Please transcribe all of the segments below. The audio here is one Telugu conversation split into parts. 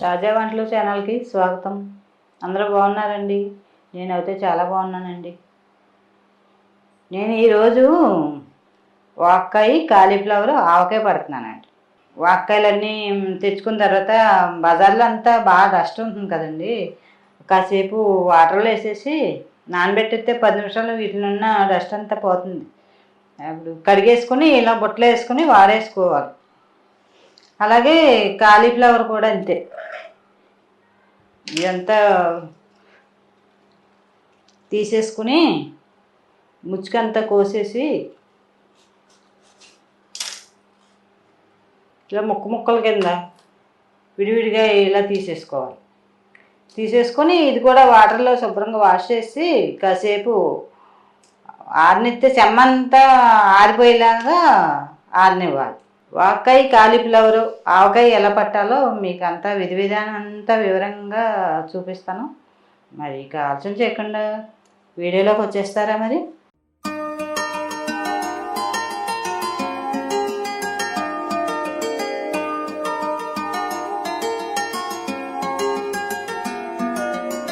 తాజా వంటలు ఛానల్కి స్వాగతం. అందరూ బాగున్నారండి? నేనైతే చాలా బాగున్నానండి. నేను ఈరోజు వాక్కాయ కాలీఫ్లవర్ ఆవకాయ పడుతున్నానండి. వాక్కాయలన్నీ తెచ్చుకున్న తర్వాత బజార్లో అంతా బాగా డస్ట్ ఉంటుంది కదండి. కాసేపు వాటర్లో వేసేసి నానబెట్టితే పది నిమిషాలు వీటిలో ఉన్న డస్ట్ అంతా పోతుంది. అప్పుడు కడిగేసుకొని ఇలా బుట్టలు వేసుకుని వాడేసుకోవాలి. అలాగే కాలీఫ్లవర్ కూడా అంతే. ఇదంతా తీసేసుకుని ముచ్చుకంతా కోసేసి ఇలా ముక్క ముక్కల కింద విడివిడిగా ఇలా తీసేసుకోవాలి. తీసేసుకొని ఇది కూడా వాటర్లో శుభ్రంగా వాష్ చేసి కాసేపు ఆరినిస్తే చెమ్మంతా ఆరిపోయేలాగా ఆరనివ్వాలి. వాకాయ కాలీఫ్లవరు ఆవకాయ ఎలా పట్టాలో మీకు అంతా విధి విధానం అంతా వివరంగా చూపిస్తాను. మరి ఇక ఆలోచన చేయకుండా వీడియోలోకి వచ్చేస్తారా మరి?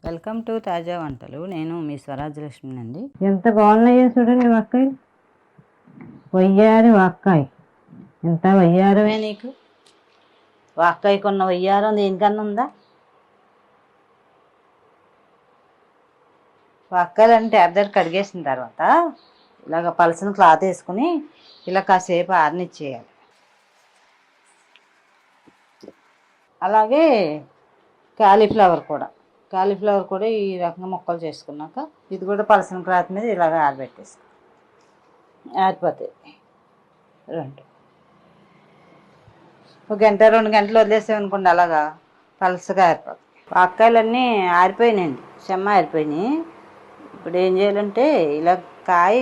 వెల్కమ్ టు తాజా వంటలు. నేను మీ స్వరాజ్యలక్ష్మి అండి ఎంత బాగున్నాయో చూడండి వక్కాయ వయ్యారి వక్కాయ ఎంత వయ్యారమే నీకు నీకు? కొన్న వయ్యారం దేనికన్నా ఉందా? వాక్కాయలు అంటే దగ్గర కడిగేసిన తర్వాత ఇలాగ పలసిన క్లాత్ వేసుకుని ఇలా కాసేపు ఆరనిచ్చేయాలి. అలాగే కాలీఫ్లవర్ కూడా. కాలీఫ్లవర్ కూడా ఈ రకంగా ముక్కలు చేసుకున్నాక ఇది కూడా పలసిన క్లాత్ మీద ఇలాగ ఆరబెట్టేసి ఆరిపోతాయి. రెండు. ఒక గంట రెండు గంటలు వదిలేసామనుకోండి అలాగా. పలసగా ఆరిపోతుంది వాక్కాయలన్నీ ఆరిపోయినాయండి చెమ్మ ఆరిపోయినాయి. ఇప్పుడు ఏం చేయాలంటే ఇలా కాయ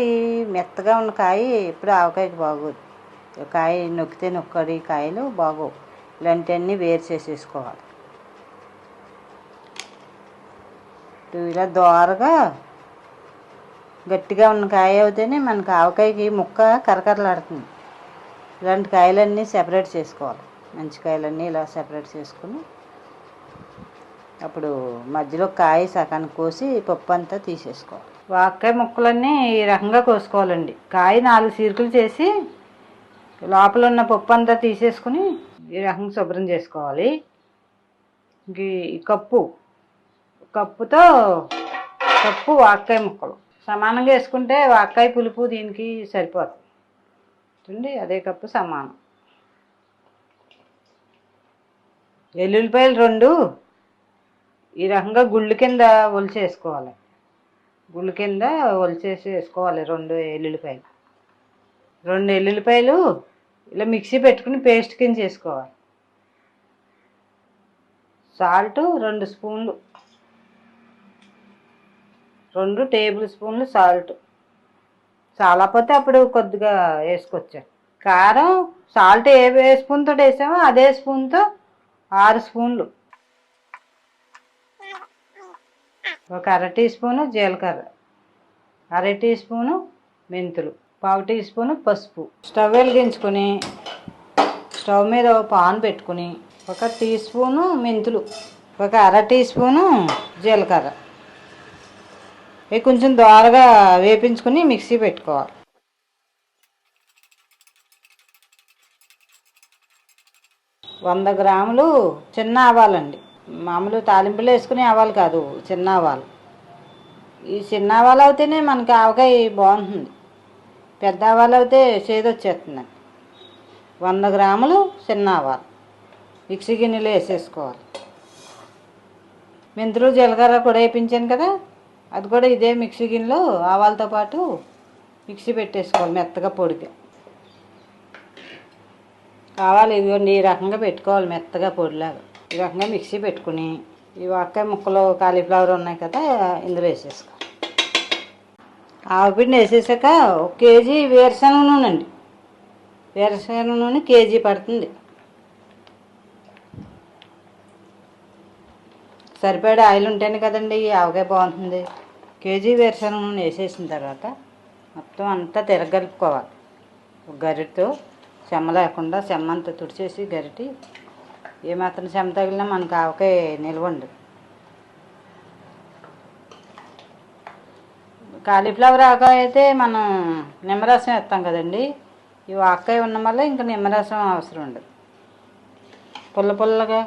మెత్తగా ఉన్న కాయ ఎప్పుడు ఆవకాయకి బాగోదు. కాయ నొక్కితే నొక్కడి కాయలు బాగోవు. ఇలాంటివన్నీ వేరు చేసేసుకోవాలి. ఇలా దోరగా గట్టిగా ఉన్న కాయ అవుతేనే మనకి ఆవకాయకి ముక్క కరకరలాడుతుంది. ఇలాంటి కాయలన్నీ సెపరేట్ చేసుకోవాలి. మంచికాయలన్నీ ఇలా సెపరేట్ చేసుకుని అప్పుడు మధ్యలో కాయ సగాన్ని కోసి పప్పు అంతా తీసేసుకోవాలి వాకాయ ముక్కలన్నీ ఈ రకంగా కోసుకోవాలండి. కాయ నాలుగు సీరుకులు చేసి లోపల ఉన్న పప్పు అంతా తీసేసుకుని ఈ రకంగా శుభ్రం చేసుకోవాలి. ఈ కప్పు కప్పుతో కప్పు వాకాయ ముక్కలు. సమానంగా వేసుకుంటే వాకాయ పులుపు దీనికి సరిపోతుంది అదే కప్పు సమానం. ఎల్లుల్లిపాయలు రెండు. ఈ రకంగా గుళ్ళు కింద ఒలిచేసుకోవాలి. గుళ్ళు కింద ఒలిచేసి వేసుకోవాలి రెండు ఎల్లుల్లిపాయలు. రెండు ఎల్లుల్లిపాయలు ఇలా మిక్సీ పెట్టుకుని పేస్ట్ కింద చేసుకోవాలి. సాల్ట్ రెండు స్పూన్లు. రెండు టేబుల్ స్పూన్లు సాల్ట్. చాలా పోతే అప్పుడు కొద్దిగా వేసుకోవచ్చు కారం సాల్ట్ ఏ స్పూన్తో వేసామో అదే స్పూన్తో ఆరు స్పూన్లు. ఒక అర టీ స్పూను జీలకర్ర అర టీ స్పూను మెంతులు పావు టీ స్పూను పసుపు. స్టవ్ వెలిగించుకొని స్టవ్ మీద ఒక పాన్ పెట్టుకుని ఒక టీ స్పూను మెంతులు ఒక అర టీ స్పూను జీలకర్ర. ఇవి కొంచెం దోరగా వేపించుకుని మిక్సీ పెట్టుకోవాలి. వంద గ్రాములు చిన్న ఆవాలండి. మామూలు తాలింపులు వేసుకునే ఆవాలు కాదు చిన్న ఆవాలు. ఈ చిన్న ఆవాలు అయితేనే మనకి ఆవకాయ బాగుంటుంది. పెద్ద ఆవాలు అయితే చేదొచ్చేస్తుందండి వంద గ్రాములు చిన్న ఆవాలు. మిక్సీ గిన్నెలో వేసేసుకోవాలి. మెంతులు జీలకర్ర కూడా వేయించాను కదా అది కూడా ఇదే మిక్సీ గిన్నెలో ఆవాలతో పాటు మిక్సీ పెట్టేసుకోవాలి మెత్తగా పొడిగా. కావాలి ఇదిగోండి ఈ రకంగా పెట్టుకోవాలి మెత్తగా పొడిలాగా. ఈ రకంగా మిక్సీ పెట్టుకుని ఈ వాకాయ ముక్కలు కాలీఫ్లవర్ ఉన్నాయి కదా ఇందులో వేసేసుకో. ఆవపిండి వేసేసాక ఒక కేజీ వేరుశనగ నూనె అండి. వేరుశనగ నూనె కేజీ పడుతుంది. సరిపడే ఆయిల్ ఉంటేనే కదండి ఈ ఆవకాయ బాగుంటుంది. కేజీ వేరుశనగ నూనె వేసేసిన తర్వాత మొత్తం అంతా తిరగలుపుకోవాలి. గరిటతో చెమ్మ లేకుండా చెమ్మ అంతా తుడిచేసి గరిటి ఏమాత్రం చెమ్మ తగిలినా మనకు ఆవకాయ నిలవండు కాలీఫ్లవర్ ఆకాయ అయితే మనం నిమ్మరసం వేస్తాం కదండి. ఈ ఆకాయ ఉన్న వల్ల ఇంకా నిమ్మరసం అవసరం ఉండదు. పుల్ల పుల్లగా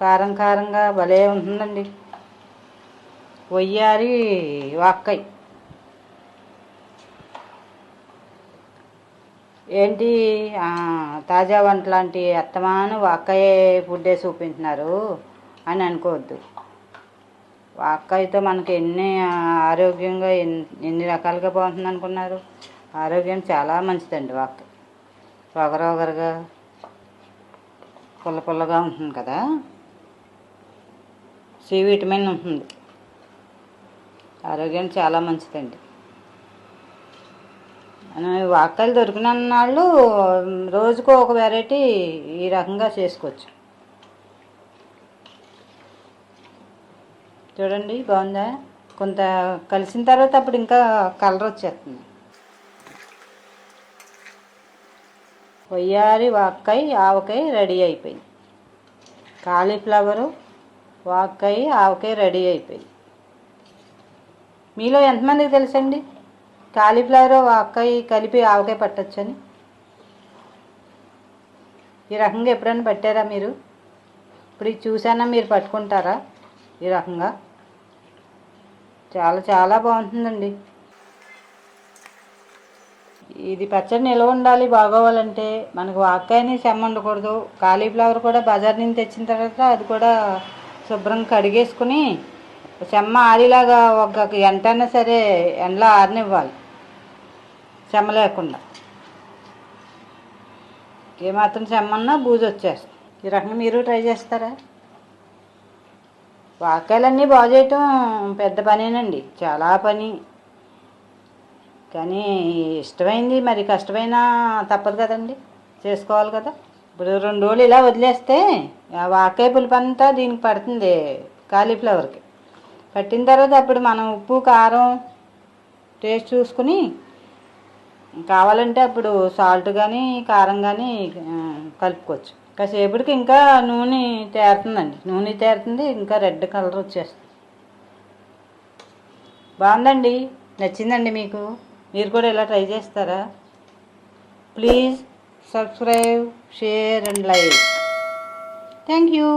కారం కారంగా భలే ఉంటుందండి. వయ్యారి వాక్కాయ ఏంటి? తాజా వంట లాంటి అత్తమాను వాక్కాయ ఫుడ్డే చూపించినారు అని అనుకోవద్దు. వాక్కాయతో మనకి ఎన్ని ఆరోగ్యంగా ఎన్ని ఎన్ని రకాలుగా బాగుంటుంది అనుకున్నారు? ఆరోగ్యం చాలా మంచిదండి వాక్క. రొగరొగరగా పుల్ల పుల్లగా ఉంటుంది కదా? సి విటమిన్ ఉంటుంది. ఆరోగ్యానికి చాలా మంచిదండి. మనం ఈ దొరికిన నాళ్ళు రోజుకో ఒక వెరైటీ ఈ రకంగా చేసుకోవచ్చు. చూడండి బాగుందా? కొంత కలిసిన తర్వాత అప్పుడు ఇంకా కలర్ వచ్చేస్తుంది. వయ్యారి వాక్కాయ ఆవకాయ రెడీ అయిపోయింది. కాలీఫ్లవరు వాక్కాయ ఆవకాయ రెడీ అయిపోయింది. మీలో ఎంతమందికి తెలుసండి? కాలీఫ్లవర్ వాక్కాయ కలిపి ఆవకాయ పట్టచ్చని. ఈ రకంగా ఎప్పుడైనా పట్టారా మీరు? ఇప్పుడు ఇది చూసానా మీరు పట్టుకుంటారా ఈ రకంగా? చాలా చాలా బాగుంటుందండి. ఇది పచ్చడి నిల్వ ఉండాలి బాగోవాలంటే మనకు వాక్కాయని చెమ్మ ఉండకూడదు. కాలీఫ్లవర్ కూడా బజార్ నుంచి తెచ్చిన తర్వాత అది కూడా శుభ్రంగా కడిగేసుకుని చెమ్మ ఆరిలాగా ఒక ఎంతైనా సరే ఎండలో ఆరనివ్వాలి. శ్రమ లేకుండా ఏమాత్రం శ్రమన్నా బూజు వచ్చేస్తుంది. ఈ రకంగా మీరు ట్రై చేస్తారా? వాక్యాలన్నీ బాగు చేయటం పెద్ద పనేనండి. చాలా పని. కానీ ఇష్టమైంది మరి కష్టమైనా తప్పదు కదండి. చేసుకోవాలి కదా. ఇప్పుడు రెండు రోజులు ఇలా వదిలేస్తే ఆ వాకాయ పులుపు అంతా దీనికి పడుతుంది కాలీఫ్లవర్కి. పట్టిన తర్వాత అప్పుడు మనం ఉప్పు కారం టేస్ట్ చూసుకుని కావాలంటే అప్పుడు సాల్ట్ కానీ కారం కానీ కలుపుకోవచ్చు. కాసేపటికి ఇంకా నూనె తేరుతుందండి. నూనె తేరుతుంది ఇంకా రెడ్ కలర్ వచ్చేస్తుంది. బాగుందండి? నచ్చిందండి మీకు? మీరు కూడా ఇలా ట్రై చేస్తారా? Please subscribe share and like. Thank you.